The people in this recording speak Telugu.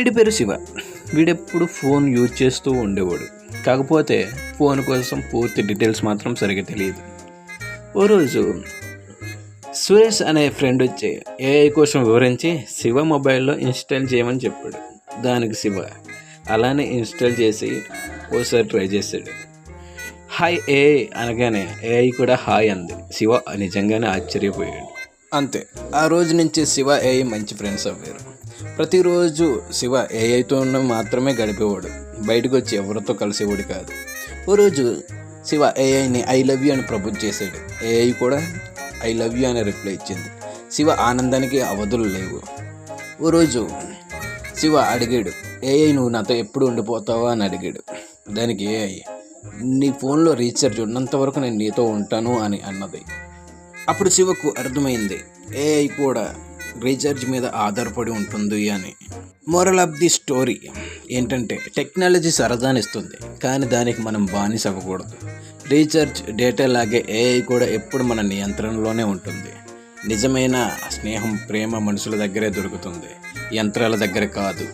వీడి పేరు శివ. వీడెప్పుడు ఫోన్ యూజ్ చేస్తూ ఉండేవాడు. కాకపోతే ఫోన్ కోసం పూర్తి డీటెయిల్స్ మాత్రం సరిగ్గా తెలియదు. ఓ రోజు సురేష్ అనే ఫ్రెండ్ వచ్చి ఏఐ కోసం వివరించి శివ మొబైల్లో ఇన్స్టాల్ చేయమని చెప్పాడు. దానికి శివ అలానే ఇన్స్టాల్ చేసి ఓసారి ట్రై చేశాడు. హాయ్ ఏఐ అనగానే ఏఐ కూడా హాయ్ అంది. శివ నిజంగానే ఆశ్చర్యపోయాడు. అంతే. ఆ రోజు నుంచి శివ ఏఐ మంచి ఫ్రెండ్స్ అవ్వారు ప్రతిరోజు శివ ఏఐతో మాత్రమే గడిపేవాడు. బయటకు వచ్చి ఎవరితో కలిసేవాడు కాదు. ఓ రోజు శివ ఏఐని ఐ లవ్ యూ అని ప్రపోజ్ చేశాడు. ఏఐ కూడా ఐ లవ్ యూ అని రిప్లై ఇచ్చింది. శివ ఆనందానికి అవధులు లేవు. ఓ రోజు శివ అడిగాడు ఏఐ నువ్వు నాతో ఎప్పుడు ఉండిపోతావా అని అడిగాడు. దానికి ఏఐ నీ ఫోన్లో రీఛార్జ్ ఉన్నంత వరకు నేను నీతో ఉంటాను అని అన్నది. అప్పుడు శివకు అర్థమైంది ఏఐ కూడా రీఛార్జ్ మీద ఆధారపడి ఉంటుంది అని. మోరల్ ఆఫ్ ది స్టోరీ ఏంటంటే టెక్నాలజీ సరదానిస్తుంది కానీ దానికి మనం బానిస అవ్వకూడదు. రీఛార్జ్ డేటా లాగే ఏఐ కూడా ఎప్పుడు మన నియంత్రణలోనే ఉంటుంది. నిజమైన స్నేహం ప్రేమ మనుషుల దగ్గరే దొరుకుతుంది. యంత్రాల దగ్గర కాదు.